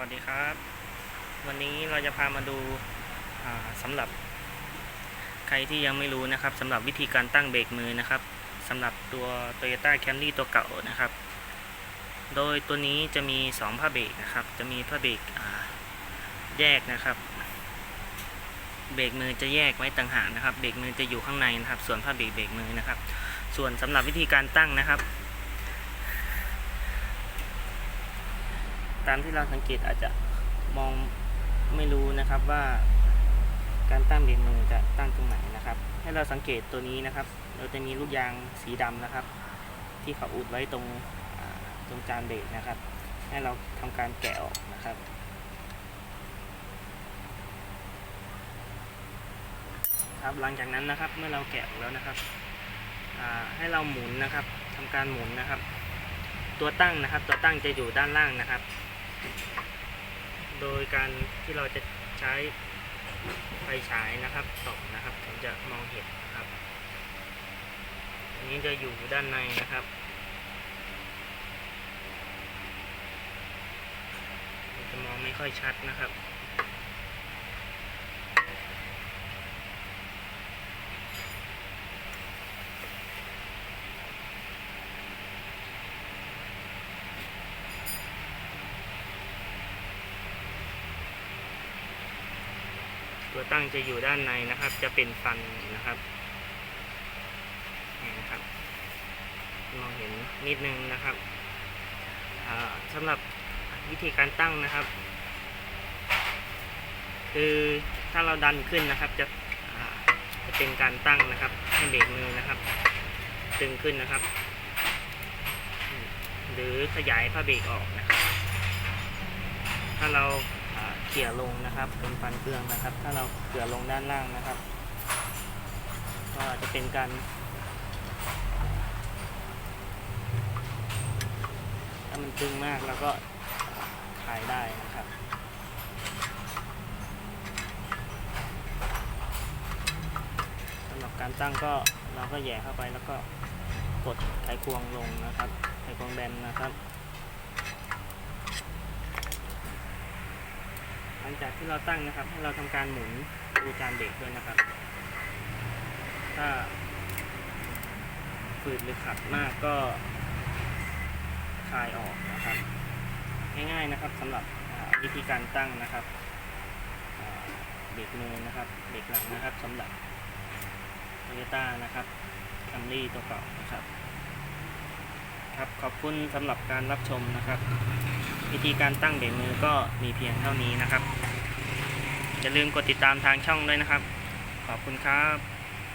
วัสดีครับ วันนี้เราจะพามาดูาสำหรับใครที่ยังไม่รู้นะครับสำหรับวิธีการตั้งเบรกมือนะครับสำหรับตัว Toyota Camry ตัวเก่านะครับ โดยตัวนี้จะมี 2ผ้าเบรกนะครับ จะมีผ้าเบรกแยกนะครับ เบรกมือจะแยกไว้ต่างหากนะครับ เบรกมือจะอยู่ข้างในนะครับ ส่วนผ้าเบรกเบรกมือนะครับ ส่วนสำหรับวิธีการตั้งนะครับ ตามที่เราสังเกตอาจจะมองไม่รู้นะครับว่า การตั้งเบรกมือจะตั้งตรงไหนนะครับ ให้เราสังเกตตัวนี้นะครับ เราจะมีลูกยางสีดำนะครับ ที่เขาอุดไว้ตรงตรงจานเบรกนะครับ ให้เราทำการแกะออกนะครับครับหลังจากนั้นนะครับเมื่อเราแกะออกแล้วนะครับให้เราหมุนนะครับทำการหมุนนะครับ ตัวตั้งนะครับ ตัวตั้งจะอยู่ด้านล่างนะครับ โดยการที่เราจะใช้ไฟฉายนะครับส่องนะครับถึงจะมองเห็นนะครับ อันนี้จะอยู่ด้านในนะครับจะมองไม่ค่อยชัดนะครับ ตัวตั้งจะอยู่ด้านในนะครับ จะเป็นฟันนะครับนี่นะครับ มองเห็นนิดนึงนะครับสำหรับวิธีการตั้งนะครับ คือถ้าเราดันขึ้นนะครับ จะจะเป็นการตั้งนะครับ ให้เบรกมือนะครับ ตึงขึ้นนะครับ หรือขยายผ้าเบรกออกนะครับ ถ้าเรา เขี่ยลงนะครับ เป็นฟันเครื่องนะครับ ถ้าเราเขี่ยลงด้านล่างนะครับ ก็จะเป็นการถ้ามันตึงมากแล้วก็ขายได้นะครับสำหรับการตั้งก็เราก็แย่เข้าไปแล้วก็กดไขควงลงนะครับไขควงแบนนะครับ หลังจากที่เราตั้งนะครับ ให้เราทำการหมุนดูจานเบรกด้วยนะครับ ถ้าฝืดหรือขัดมากก็คลายออกนะครับ ง่ายๆนะครับสำหรับวิธีการตั้งนะครับเบรกมือนะครับเบรกหลังนะครับสำหรับโตโยต้านะครับคัมรี่ตัวเก่านะครับ ครับขอบคุณสำหรับการรับชมนะครับ วิธีการตั้งเบรกมือก็มีเพียงเท่านี้นะครับ อย่าลืมกดติดตามทางช่องด้วยนะครับ ขอบคุณครับ